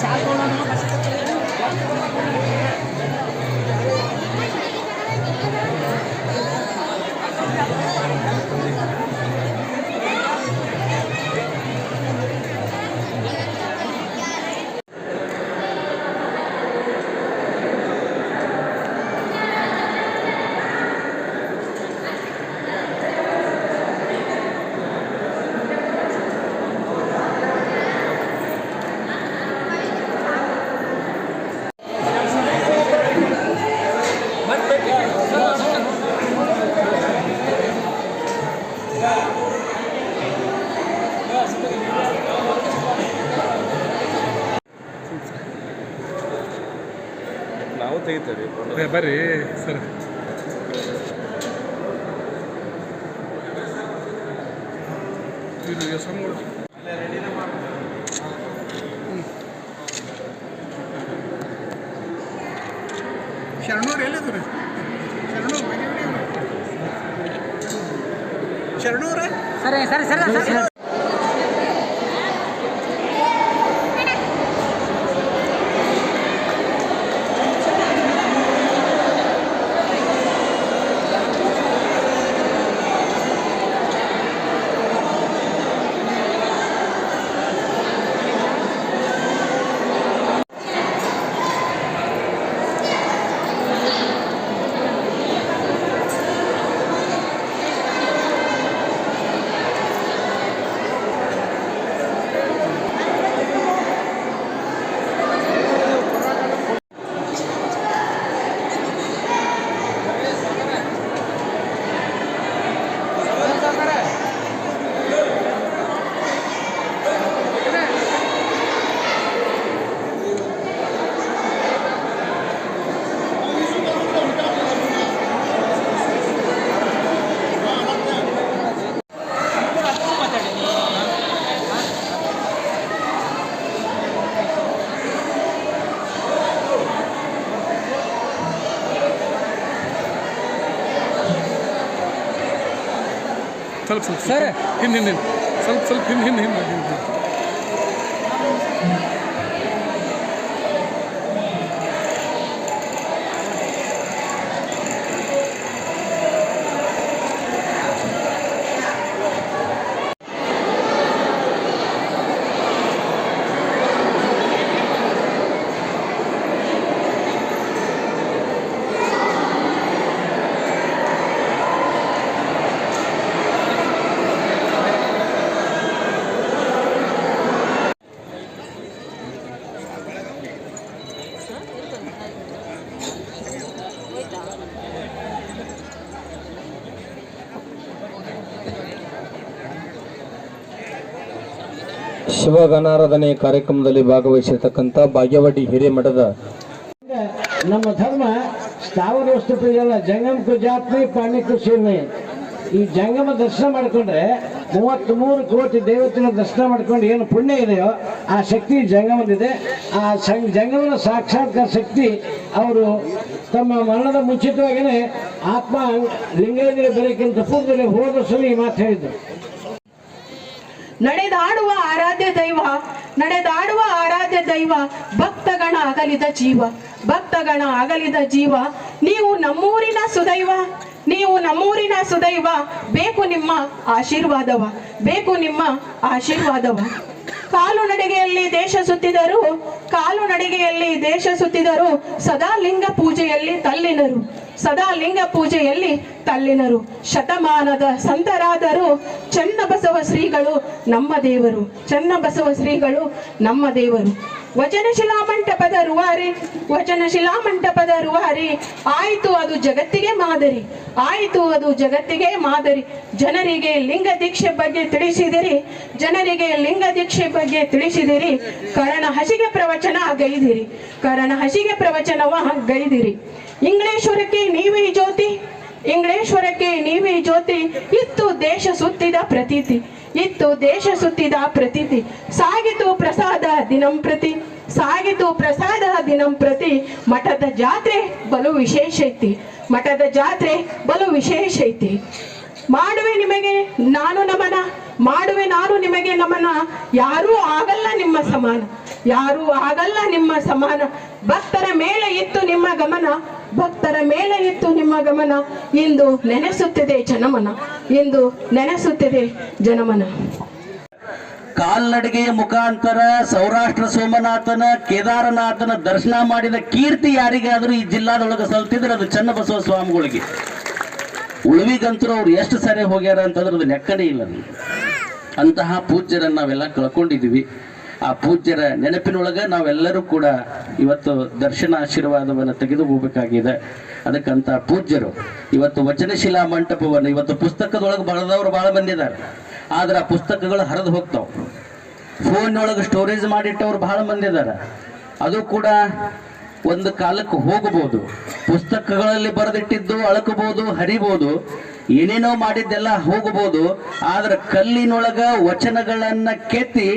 Saya, 么办 ತೆಗಿತೇವೆ ಬರ್ರಿ sir. ಇದು ಹೆಸರು ಶರಣೂರು ಎಲ್ಲಿದ್ರು? ಶರಣೂರು. ಶರಣೂರ ಸರಿ ಸರಿ ಸರಿ. ಸ್ವಲ್ಪ ಸ್ವಲ್ಪ ಸರ್. ಹಿಂದೆ ಹಿಂದೆ ಸ್ವಲ್ಪ ಸ್ವಲ್ಪ ಹಿಂದೆ ಹಿಂದೆ ಹಿಂದೆ ಹಿಂದೆ ಶಿವಗಣಾರಾಧನೆ ಕಾರ್ಯಕ್ರಮದಲ್ಲಿ ಭಾಗವಹಿಸಿರ್ತಕ್ಕಂಥ ಭಾಗ್ಯವಾಡಿ ಹಿರೇಮಠದ ನಮ್ಮ ಧರ್ಮ ಸ್ಥಾವರ ವಸ್ತು ಜಂಗಮ ಕುಜಾತ್ಮಿ ಪಾಣಿ ಸೇವೆ ಈ ಜಂಗಮ ದರ್ಶನ ಮಾಡಿಕೊಂಡ್ರೆ ಮೂವತ್ತ್ ಮೂರು ಕೋಟಿ ದೇವತೆನ ದರ್ಶನ ಮಾಡ್ಕೊಂಡು ಏನು ಪುಣ್ಯ ಇದೆಯೋ ಆ ಶಕ್ತಿ ಜಂಗಮದಿದೆ ಆ ಸಂ ಜಂಗಮನ ಸಾಕ್ಷಾತ್ಕಾರ ಶಕ್ತಿ ಅವರು ತಮ್ಮ ಮರಣದ ಮುಂಚಿತವಾಗಿಯೇ ಆತ್ಮ ಲಿಂಗೇಂದ್ರ ಬೆಳಕಿಂತ ಪೂರ್ವದಲ್ಲಿ ಹೋದ ಸಲ ಈ ಮಾತು ಹೇಳಿದ್ರು. ನಡೆದಾಡುವ ಆರಾಧ್ಯ ದೈವ, ನಡೆದಾಡುವ ಆರಾಧ್ಯ ದೈವ, ಭಕ್ತಗಣ ಅಗಲಿದ ಜೀವ, ಭಕ್ತಗಣ ಅಗಲಿದ ಜೀವ. ನೀವು ನಮ್ಮೂರಿನ ಸುದೈವ, ನೀವು ನಮ್ಮೂರಿನ ಸುದೈವ. ಬೇಕು ನಿಮ್ಮ ಆಶೀರ್ವಾದವ, ಬೇಕು ನಿಮ್ಮ ಆಶೀರ್ವಾದವ. ಕಾಲು ನಡಿಗೆಯಲ್ಲಿ ದೇಶ ಸುತ್ತಿದರು, ಕಾಲು ನಡಿಗೆಯಲ್ಲಿ ದೇಶ ಸುತ್ತಿದರು ಸದಾ ಲಿಂಗ ಪೂಜೆಯಲ್ಲಿ ತಲ್ಲಿನರು. ಸದಾ ಲಿಂಗ ಪೂಜೆಯಲ್ಲಿ ತಲ್ಲಿನರು. ಶತಮಾನದ ಸಂತರಾದರು. ಚನ್ನಬಸವ ಶ್ರೀಗಳು ನಮ್ಮ ದೇವರು. ಚನ್ನಬಸವ ಶ್ರೀಗಳು ನಮ್ಮ ದೇವರು. ವಚನ ಶಿಲಾಮಂಟಪದ ರುವಾರಿ, ವಚನ ಶಿಲಾಮಂಟಪದ ರುವಾರಿ. ಆಯಿತು ಅದು ಜಗತ್ತಿಗೆ ಮಾದರಿ. ಆಯಿತು ಅದು ಜಗತ್ತಿಗೆ ಮಾದರಿ. ಜನರಿಗೆ ಲಿಂಗ ದೀಕ್ಷೆ ಬಗ್ಗೆ ತಿಳಿಸಿದಿರಿ. ಜನರಿಗೆ ಲಿಂಗ ದೀಕ್ಷೆ ಬಗ್ಗೆ ತಿಳಿಸಿದಿರಿ. ಕರಣ ಹಸಿಗೆ ಪ್ರವಚನ ಗೈದಿರಿ. ಕರಣ ಹಸಿಗೆ ಪ್ರವಚನವ ಗೈದಿರಿ. ಇಂಗ್ಲೇಶ್ವರಕ್ಕೆ ನೀವೇ ಜ್ಯೋತಿ, ಇಂಗ್ಲೇಶ್ವರಕ್ಕೆ ನೀವೇ ಜ್ಯೋತಿ, ಇತ್ತು ದೇಶ ಸುತ್ತಿದ ಪ್ರತೀತಿ, ಇತ್ತು ದೇಶ ಸುತ್ತಿದ ಪ್ರತೀತಿ, ಸಾಗಿತು ಪ್ರಸಾದ ದಿನಂ ಪ್ರತಿ, ಸಾಗಿತು ಪ್ರಸಾದ ದಿನಂ ಪ್ರತಿ, ಮಠದ ಜಾತ್ರೆ ಬಲು ವಿಶೇಷ ಐತಿ, ಮಠದ ಜಾತ್ರೆ ಬಲು ವಿಶೇಷ ಐತಿ. ಮಾಡುವೆ ನಿಮಗೆ ನಾನು ನಮನ, ಮಾಡುವೆ ನಾನು ನಿಮಗೆ ನಮನ, ಯಾರೂ ಆಗಲ್ಲ ನಿಮ್ಮ ಸಮಾನ, ಯಾರೂ ಆಗಲ್ಲ ನಿಮ್ಮ ಸಮಾನ, ಭಕ್ತರ ಮೇಲೆ ಇತ್ತು ನಿಮ್ಮ ಗಮನ ಭಕ್ತರ ಮೇಲೆ ಇತ್ತು ನಿಮ್ಮ ಗಮನ. ಇಂದು ನೆನೆಸುತ್ತಿದೆ ಜನಮನ. ಇಂದು ನೆನೆಸುತ್ತಿದೆ ಜನಮನ. ಕಾಲ್ನಡಿಗೆಯ ಮುಖಾಂತರ ಸೌರಾಷ್ಟ್ರ ಸೋಮನಾಥನ, ಕೇದಾರನಾಥನ ದರ್ಶನ ಮಾಡಿದ ಕೀರ್ತಿ ಯಾರಿಗಾದರೂ ಈ ಜಿಲ್ಲಾದೊಳಗೆ ಸಲ್ತಿದ್ರೆ ಅದು ಚನ್ನಬಸವ ಸ್ವಾಮಿಗಳಿಗೆ. ಉಳುವಿಗಂತೂ ಅವ್ರು ಎಷ್ಟು ಸರಿ ಹೋಗ್ಯಾರ ಅಂತಂದ್ರೆ ಅದು ಲೆಕ್ಕನೇ ಇಲ್ಲ. ಅಂತಹ ಪೂಜ್ಯರನ್ನು ನಾವೆಲ್ಲ ಕಳ್ಕೊಂಡಿದ್ದೀವಿ. ಆ ಪೂಜ್ಯರ ನೆನಪಿನೊಳಗೆ ನಾವೆಲ್ಲರೂ ಕೂಡ ಇವತ್ತು ದರ್ಶನ ಆಶೀರ್ವಾದವನ್ನು ತೆಗೆದು ಹೋಗಬೇಕಾಗಿದೆ. ಅದಕ್ಕಂತ ಪೂಜ್ಯರು, ಇವತ್ತು ವಚನಶಿಲಾ ಮಂಟಪವನ್ನು ಇವತ್ತು ಪುಸ್ತಕದೊಳಗೆ ಬರೆದವರು ಭಾಳ ಬಂದಿದ್ದಾರೆ ಆದ್ರೆ ಆ ಪುಸ್ತಕಗಳು ಹರಿದು ಹೋಗ್ತಾವ. ಫೋನ್ನೊಳಗೆ ಸ್ಟೋರೇಜ್ ಮಾಡಿಟ್ಟವ್ರು ಬಹಳ ಬಂದಿದ್ದಾರೆ ಅದು ಕೂಡ ಒಂದು ಕಾಲಕ್ಕೆ ಹೋಗಬಹುದು ಪುಸ್ತಕಗಳಲ್ಲಿ ಬರೆದಿಟ್ಟಿದ್ದು ಅಳಕಬಹುದು ಹರಿಬಹುದು ಏನೇನೋ ಮಾಡಿದ್ದೆಲ್ಲ ಹೋಗಬಹುದು, ಆದ್ರೆ ಕಲ್ಲಿನೊಳಗ ವಚನಗಳನ್ನ ಕೆತ್ತಿ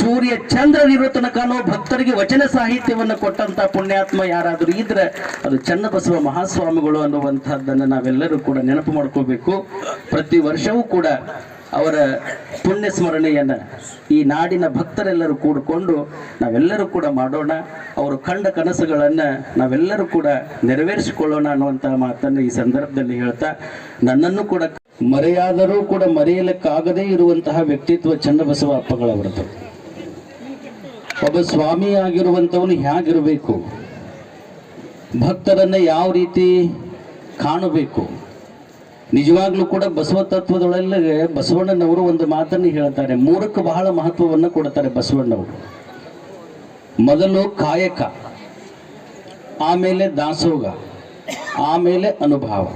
ಸೂರ್ಯ ಚಂದ್ರನಿರೋ ತನಕನೋ ಭಕ್ತರಿಗೆ ವಚನ ಸಾಹಿತ್ಯವನ್ನು ಕೊಟ್ಟಂತ ಪುಣ್ಯಾತ್ಮ ಯಾರಾದರೂ ಇದ್ರೆ ಅದು ಚನ್ನಬಸವ ಮಹಾಸ್ವಾಮಿಗಳು ಅನ್ನುವಂಥದ್ದನ್ನು ನಾವೆಲ್ಲರೂ ಕೂಡ ನೆನಪು ಮಾಡ್ಕೋಬೇಕು. ಪ್ರತಿ ವರ್ಷವೂ ಕೂಡ ಅವರ ಪುಣ್ಯ ಸ್ಮರಣೆಯನ್ನ ಈ ನಾಡಿನ ಭಕ್ತರೆಲ್ಲರೂ ಕೂಡಿಕೊಂಡು ನಾವೆಲ್ಲರೂ ಕೂಡ ಮಾಡೋಣ. ಅವರು ಕಂಡ ಕನಸುಗಳನ್ನ ನಾವೆಲ್ಲರೂ ಕೂಡ ನೆರವೇರಿಸಿಕೊಳ್ಳೋಣ ಅನ್ನುವಂತಹ ಮಾತನ್ನು ಈ ಸಂದರ್ಭದಲ್ಲಿ ಹೇಳ್ತಾ, ನನ್ನನ್ನು ಕೂಡ ಮರೆಯಾದರೂ ಕೂಡ ಮರೆಯಲಿಕ್ಕಾಗದೇ ಇರುವಂತಹ ವ್ಯಕ್ತಿತ್ವ ಚನ್ನಬಸವ ಅಪ್ಪಗಳವರದ್ದು ಒಬ್ಬ ಸ್ವಾಮಿ ಆಗಿರುವಂಥವನು ಹೇಗಿರಬೇಕು ಭಕ್ತರನ್ನು ಯಾವ ರೀತಿ ಕಾಣಬೇಕು? ನಿಜವಾಗ್ಲೂ ಕೂಡ ಬಸವ ತತ್ವದೊಳಗೆ ಬಸವಣ್ಣನವರು ಒಂದು ಮಾತನ್ನು ಹೇಳ್ತಾರೆ, ಮೂರಕ್ಕೆ ಬಹಳ ಮಹತ್ವವನ್ನು ಕೊಡ್ತಾರೆ ಬಸವಣ್ಣವರು. ಮೊದಲು ಕಾಯಕ, ಆಮೇಲೆ ದಾಸೋಗ, ಆಮೇಲೆ ಅನುಭವ.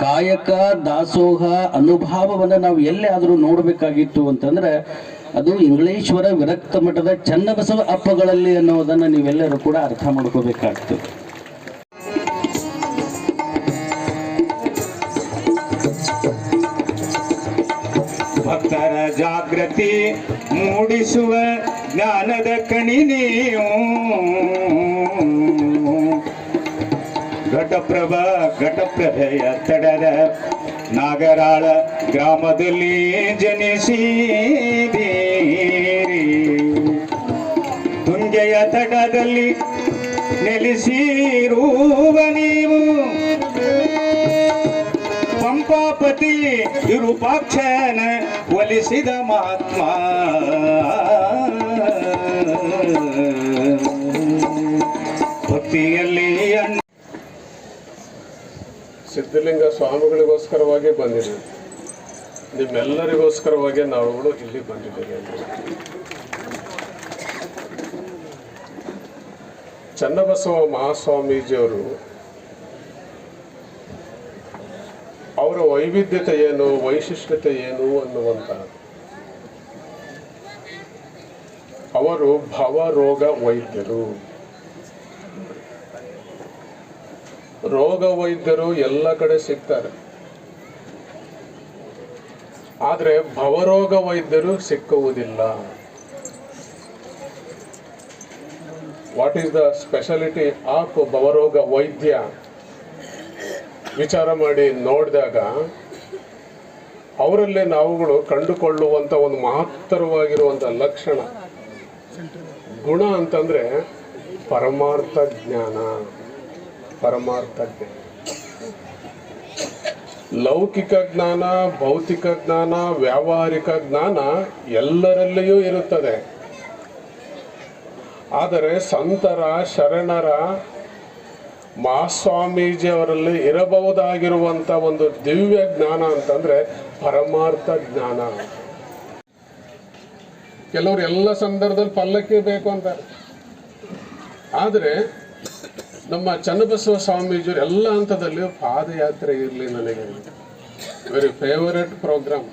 ಕಾಯಕ, ದಾಸೋಹ, ಅನುಭಾವವನ್ನು ನಾವು ಎಲ್ಲೇ ಆದರೂ ನೋಡಬೇಕಾಗಿತ್ತು ಅಂತಂದ್ರೆ, ಅದು ಇಂಗ್ಲೇಶ್ವರ ವಿರಕ್ತ ಮಠದ ಚನ್ನಬಸವ ಅಪ್ಪಗಳಲ್ಲಿ ಅನ್ನೋದನ್ನು ನೀವೆಲ್ಲರೂ ಕೂಡ ಅರ್ಥ ಮಾಡ್ಕೋಬೇಕಾಗ್ತದೆ. ಭಕ್ತರ ಜಾಗೃತಿ ಮೂಡಿಸುವ ಜ್ಞಾನದ ಕಣಿ ನೀವು. ಘಟಪ್ರಭ, ಘಟಪ್ರಭೆಯ ತಡರ ನಾಗರಾಳ ಗ್ರಾಮದಲ್ಲಿ ಜನಿಸಿದೀರಿ ತುಂಗೆಯ ತಡದಲ್ಲಿ ನೆಲೆಸಿರುವ ನೀವು ಪಂಪಾಪತಿ ವಿರೂಪಾಕ್ಷನ ಒಲಿಸಿದ ಮಹಾತ್ಮ. ಭಕ್ತಿಯಲ್ಲಿ ಸಿದ್ಧಲಿಂಗ ಸ್ವಾಮಿಗಳಿಗೋಸ್ಕರವಾಗಿ ಬಂದಿದೆ. ನಿಮ್ಮೆಲ್ಲರಿಗೋಸ್ಕರವಾಗಿ ನಾವುಗಳು ಇಲ್ಲಿ ಬಂದಿದ್ದೇವೆ ಚನ್ನಬಸವ ಮಹಾಸ್ವಾಮೀಜಿಯವರು ಅವರ ವೈವಿಧ್ಯತೆ ಏನು, ವೈಶಿಷ್ಟ್ಯತೆ ಏನು ಅನ್ನುವಂತ ಅವರು ಭವರೋಗ ವೈದ್ಯರು. ರೋಗ ವೈದ್ಯರು ಎಲ್ಲ ಕಡೆ ಸಿಗ್ತಾರೆ. ಆದರೆ ಭವರೋಗ ವೈದ್ಯರು ಸಿಕ್ಕುವುದಿಲ್ಲ. What is the speciality of ಭವರೋಗ ವೈದ್ಯ? ವಿಚಾರ ಮಾಡಿ ನೋಡಿದಾಗ ಅವರಲ್ಲೇ ನಾವುಗಳು ಕಂಡುಕೊಳ್ಳುವಂಥ ಒಂದು ಮಹತ್ತರವಾಗಿರುವಂಥ ಲಕ್ಷಣ. ಗುಣ ಅಂತಂದರೆ ಪರಮಾರ್ಥ ಜ್ಞಾನ. ಪರಮಾರ್ಥ ಜ್ಞಾನ. ಲೌಕಿಕ ಜ್ಞಾನ, ಭೌತಿಕ ಜ್ಞಾನ, ವ್ಯಾವಹಾರಿಕ ಜ್ಞಾನ ಎಲ್ಲರಲ್ಲಿಯೂ ಇರುತ್ತದೆ. ಆದರೆ ಸಂತರ, ಶರಣರ ಮಹಾಸ್ವಾಮೀಜಿ ಅವರಲ್ಲಿ ಇರಬಹುದಾಗಿರುವಂತ ಒಂದು ದಿವ್ಯ ಜ್ಞಾನ ಅಂತಂದ್ರೆ ಪರಮಾರ್ಥ ಜ್ಞಾನ. ಕೆಲವರು ಎಲ್ಲ ಸಂದರ್ಭದಲ್ಲಿ ಪಲ್ಲಕ್ಕಿ ಬೇಕು ಅಂತಾರೆ. ಆದರೆ ನಮ್ಮ ಚನ್ನಬಸವ ಸ್ವಾಮೀಜಿಯವರು ಎಲ್ಲ ಹಂತದಲ್ಲಿ ಪಾದಯಾತ್ರೆ ಇರಲಿ ನನಗೆ. ವೆರಿ ಫೇವರೇಟ್ ಪ್ರೋಗ್ರಾಮ್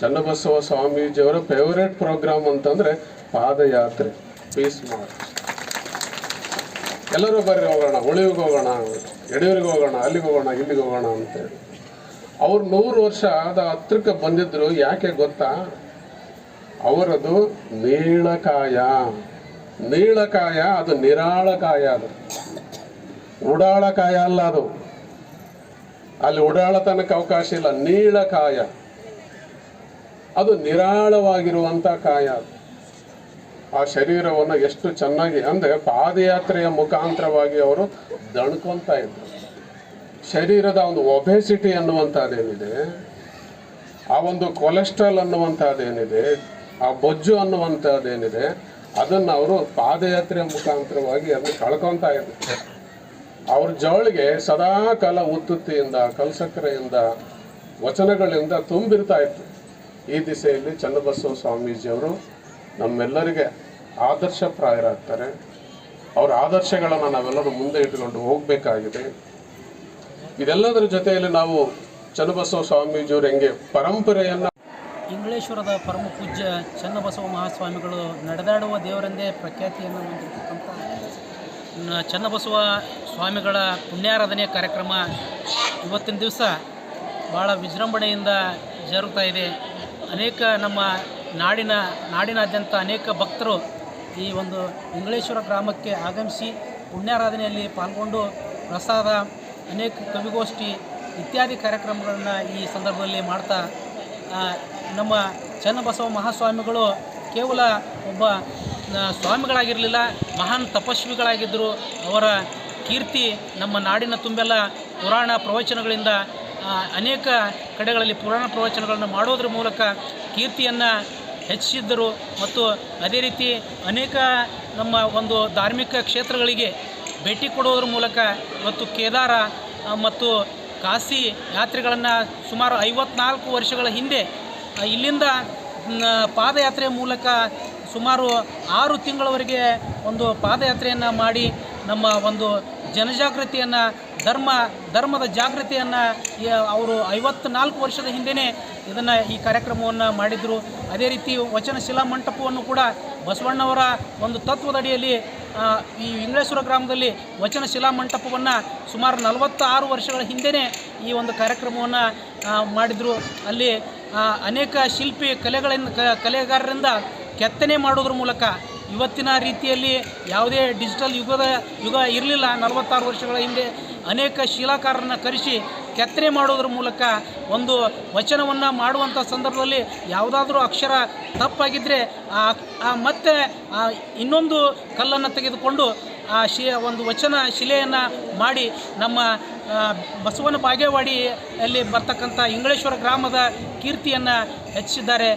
ಚನ್ನಬಸವ ಸ್ವಾಮೀಜಿಯವರ ಫೇವರೇಟ್ ಪ್ರೋಗ್ರಾಮ್ ಅಂತಂದ್ರೆ ಪಾದಯಾತ್ರೆ. ಪೀಸ್ ಮಾರ್ಚ್ ಎಲ್ಲರೂ ಬರ್ರಿ ಹೋಗೋಣ, ಉಳಿವಿಗೆ ಹೋಗೋಣ, ಯಡಿಯೂರಿಗೆ ಹೋಗೋಣ, ಅಲ್ಲಿಗೆ ಹೋಗೋಣ, ಇಲ್ಲಿಗೆ ಹೋಗೋಣ ಅಂತೇಳಿ ಅವ್ರು ನೂರು ವರ್ಷ ಆದ ಹತ್ರಕ್ಕೆ ಬಂದಿದ್ರು, ಯಾಕೆ ಗೊತ್ತಾ? ಅವರದು ನೀಳಕಾಯ. ನೀಳಕಾಯ, ಅದು ನಿರಾಳಕಾಯ ಅದು. ಉಡಾಳಕಾಯ ಅಲ್ಲ ಅದು. ಅಲ್ಲಿ ಓಡಾಡತನಕ್ಕೆ ಅವಕಾಶ ಇಲ್ಲ, ನೀಳಕಾಯ. ಅದು ನಿರಾಳವಾಗಿರುವಂತ ಕಾಯ ಅದು. ಆ ಶರೀರವನ್ನು ಎಷ್ಟು ಚೆನ್ನಾಗಿ, ಅಂದರೆ ಪಾದಯಾತ್ರೆಯ ಮುಖಾಂತರವಾಗಿ ಅವರು ದಣ್ಕೊಂತ ಇದ್ರು. ಶರೀರದ ಒಂದು ಒಬೆಸಿಟಿ ಅನ್ನುವಂಥದ್ದೇನಿದೆ, ಆ ಒಂದು ಕೊಲೆಸ್ಟ್ರಾಲ್ ಅನ್ನುವಂಥದ್ದೇನಿದೆ, ಆ ಬೊಜ್ಜು ಅನ್ನುವಂಥದ್ದೇನಿದೆ, ಅದನ್ನು ಅವರು ಪಾದಯಾತ್ರೆಯ ಮುಖಾಂತರವಾಗಿ ಅದನ್ನು ಕಳ್ಕೊತಾ ಇದ್ರು. ಅವ್ರ ಜವಳಿಗೆ ಸದಾ ಕಾಲ ಉತ್ತುತ್ತಿಯಿಂದ ಕಲ್ಸಕ್ಕರೆಯಿಂದ ವಚನಗಳಿಂದ ತುಂಬಿರ್ತಾ ಇತ್ತು. ಈ ದಿಸೆಯಲ್ಲಿ ಚನ್ನಬಸವ ಸ್ವಾಮೀಜಿಯವರು ನಮ್ಮೆಲ್ಲರಿಗೆ ಆದರ್ಶಪ್ರಾಯರಾಗ್ತಾರೆ ಅವರ ಆದರ್ಶಗಳನ್ನು ನಾವೆಲ್ಲರೂ ಮುಂದೆ ಇಟ್ಟುಕೊಂಡು ಹೋಗಬೇಕಾಗಿದೆ. ಇದೆಲ್ಲದರ ಜೊತೆಯಲ್ಲಿ ನಾವು ಚನ್ನಬಸವ ಸ್ವಾಮೀಜಿಯವರು ಹೆಂಗೆ ಪರಂಪರೆಯನ್ನು ಇಂಗ್ಲೇಶ್ವರದ ಪರಮ ಪೂಜ್ಯ ಚನ್ನಬಸವ ಮಹಾಸ್ವಾಮಿಗಳು ನಡೆದಾಡುವ ದೇವರೆಂದೇ ಪ್ರಖ್ಯಾತಿಯನ್ನು ಹೊಂದಿರತಕ್ಕಂಥ ಚನ್ನಬಸವ ಸ್ವಾಮಿಗಳ ಪುಣ್ಯಾರಾಧನೆ ಕಾರ್ಯಕ್ರಮ ಇವತ್ತಿನ ದಿವಸ ಭಾಳ ವಿಜೃಂಭಣೆಯಿಂದ ಜರುಗ್ತಾ ಇದೆ. ಅನೇಕ ನಮ್ಮ ನಾಡಿನ ನಾಡಿನಾದ್ಯಂತ ಅನೇಕ ಭಕ್ತರು ಈ ಒಂದು ಇಂಗಳೇಶ್ವರ ಗ್ರಾಮಕ್ಕೆ ಆಗಮಿಸಿ ಪುಣ್ಯಾರಾಧನೆಯಲ್ಲಿ ಪಾಲ್ಗೊಂಡು ಪ್ರಸಾದ, ಅನೇಕ ಕವಿಗೋಷ್ಠಿ ಇತ್ಯಾದಿ ಕಾರ್ಯಕ್ರಮಗಳನ್ನು ಈ ಸಂದರ್ಭದಲ್ಲಿ ಮಾಡ್ತಾ ನಮ್ಮ ಚನ್ನಬಸವ ಮಹಾಸ್ವಾಮಿಗಳು ಕೇವಲ ಒಬ್ಬ ಸ್ವಾಮಿಗಳಾಗಿರಲಿಲ್ಲ, ಮಹಾನ್ ತಪಸ್ವಿಗಳಾಗಿದ್ದರು. ಅವರ ಕೀರ್ತಿ ನಮ್ಮ ನಾಡಿನ ತುಂಬೆಲ್ಲ ಪುರಾಣ ಪ್ರವಚನಗಳಿಂದ ಅನೇಕ ಕಡೆಗಳಲ್ಲಿ ಪುರಾಣ ಪ್ರವಚನಗಳನ್ನು ಮಾಡೋದ್ರ ಮೂಲಕ ಕೀರ್ತಿಯನ್ನು ಹೆಚ್ಚಿಸಿದ್ದರು ಮತ್ತು ಅದೇ ರೀತಿ ಅನೇಕ ನಮ್ಮ ಒಂದು ಧಾರ್ಮಿಕ ಕ್ಷೇತ್ರಗಳಿಗೆ ಭೇಟಿ ಕೊಡೋದ್ರ ಮೂಲಕ ಮತ್ತು ಕೇದಾರ ಮತ್ತು ಕಾಶಿ ಯಾತ್ರೆಗಳನ್ನು ಸುಮಾರು ಐವತ್ನಾಲ್ಕು ವರ್ಷಗಳ ಹಿಂದೆ ಇಲ್ಲಿಂದ ಪಾದಯಾತ್ರೆ ಮೂಲಕ ಸುಮಾರು ಆರು ತಿಂಗಳವರೆಗೆ ಒಂದು ಪಾದಯಾತ್ರೆಯನ್ನು ಮಾಡಿ ನಮ್ಮ ಒಂದು ಜನಜಾಗೃತಿಯನ್ನು ಧರ್ಮ, ಧರ್ಮದ ಜಾಗೃತಿಯನ್ನು ಅವರು ಐವತ್ನಾಲ್ಕು ವರ್ಷದ ಹಿಂದೆಯೇ ಇದನ್ನು ಈ ಕಾರ್ಯಕ್ರಮವನ್ನು ಮಾಡಿದರು. ಅದೇ ರೀತಿ ವಚನ ಶಿಲಾ ಮಂಟಪವನ್ನು ಕೂಡ ಬಸವಣ್ಣವರ ಒಂದು ತತ್ವದಡಿಯಲ್ಲಿ ಈ ಇಂಗ್ಲೇಶ್ವರ ಗ್ರಾಮದಲ್ಲಿ ವಚನ ಶಿಲಾ ಮಂಟಪವನ್ನು ಸುಮಾರು ನಲವತ್ತಾರು ವರ್ಷಗಳ ಹಿಂದೆಯೇ ಈ ಒಂದು ಕಾರ್ಯಕ್ರಮವನ್ನು ಮಾಡಿದರು. ಅಲ್ಲಿ ಅನೇಕ ಶಿಲ್ಪಿ ಕಲೆಗಳಿಂದ ಕಲೆಗಾರರಿಂದ ಕೆತ್ತನೆ ಮಾಡೋದ್ರ ಮೂಲಕ ಇವತ್ತಿನ ರೀತಿಯಲ್ಲಿ ಯಾವುದೇ ಡಿಜಿಟಲ್ ಯುಗದ ಯುಗ ಇರಲಿಲ್ಲ. ನಲವತ್ತಾರು ವರ್ಷಗಳ ಹಿಂದೆ ಅನೇಕ ಶಿಲಾಕಾರರನ್ನು ಕರೆಸಿ ಕೆತ್ತನೆ ಮಾಡೋದ್ರ ಮೂಲಕ ಒಂದು ವಚನವನ್ನು ಮಾಡುವಂಥ ಸಂದರ್ಭದಲ್ಲಿ ಯಾವುದಾದ್ರೂ ಅಕ್ಷರ ತಪ್ಪಾಗಿದ್ದರೆ ಆ ಮತ್ತೆ ಇನ್ನೊಂದು ಕಲ್ಲನ್ನು ತೆಗೆದುಕೊಂಡು ಆ ಶಿ, ಒಂದು ವಚನ ಶಿಲೆಯನ್ನು ಮಾಡಿ ನಮ್ಮ ಬಸವನ ಬಾಗೇವಾಡಿಯಲ್ಲಿ ಬರ್ತಕ್ಕಂಥ ಇಂಗಳೇಶ್ವರ ಗ್ರಾಮದ ಕೀರ್ತಿಯನ್ನು ಹೆಚ್ಚಿಸಿದ್ದಾರೆ